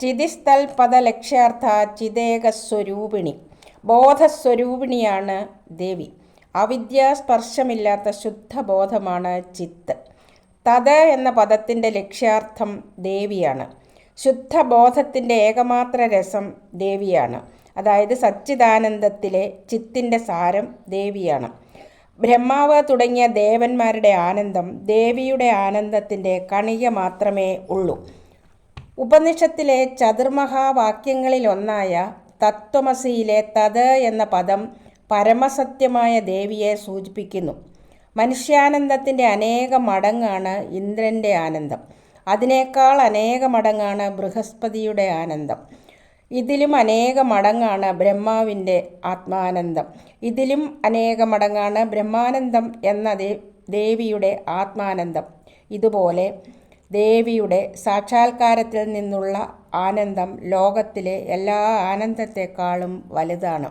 ചിതിസ്ഥൽ പദലക്ഷ്യാർത്ഥ ചിതേകസ്വരൂപിണി. ബോധസ്വരൂപിണിയാണ് ദേവി. അവിദ്യാസ്പർശമില്ലാത്ത ശുദ്ധബോധമാണ് ചിത്ത്. തത് എന്ന പദത്തിന്റെ ലക്ഷ്യാർത്ഥം ദേവിയാണ്. ശുദ്ധബോധത്തിന്റെ ഏകമാത്ര രസം ദേവിയാണ്. അതായത് സച്ചിദാനന്ദത്തിലെ ചിത്തിന്റെ സാരം ദേവിയാണ്. ബ്രഹ്മാവ് തുടങ്ങിയ ദേവന്മാരുടെ ആനന്ദം ദേവിയുടെ ആനന്ദത്തിന്റെ കണിക മാത്രമേ ഉള്ളൂ. ഉപനിഷത്തിലെ ചതുർമഹാവാക്യങ്ങളിലൊന്നായ തത്വമസിയിലെ തത് എന്ന പദം പരമസത്യമായ ദേവിയെ സൂചിപ്പിക്കുന്നു. മനുഷ്യാനന്ദത്തിന്റെ അനേക മടങ്ങാണ് ഇന്ദ്രന്റെ ആനന്ദം. അതിനേക്കാൾ അനേക മടങ്ങാണ് ബൃഹസ്പതിയുടെ ആനന്ദം. ഇതിലും അനേക മടങ്ങാണ് ബ്രഹ്മാവിന്റെ ആത്മാനന്ദം. ഇതിലും അനേക മടങ്ങാണ് ബ്രഹ്മാനന്ദം എന്ന ദേവിയുടെ ആത്മാനന്ദം. ഇതുപോലെ ദേവിയുടെ സാക്ഷാത്കാരത്തിൽ നിന്നുള്ള ആനന്ദം ലോകത്തിലെ എല്ലാ ആനന്ദത്തെക്കാളും വലുതാണ്.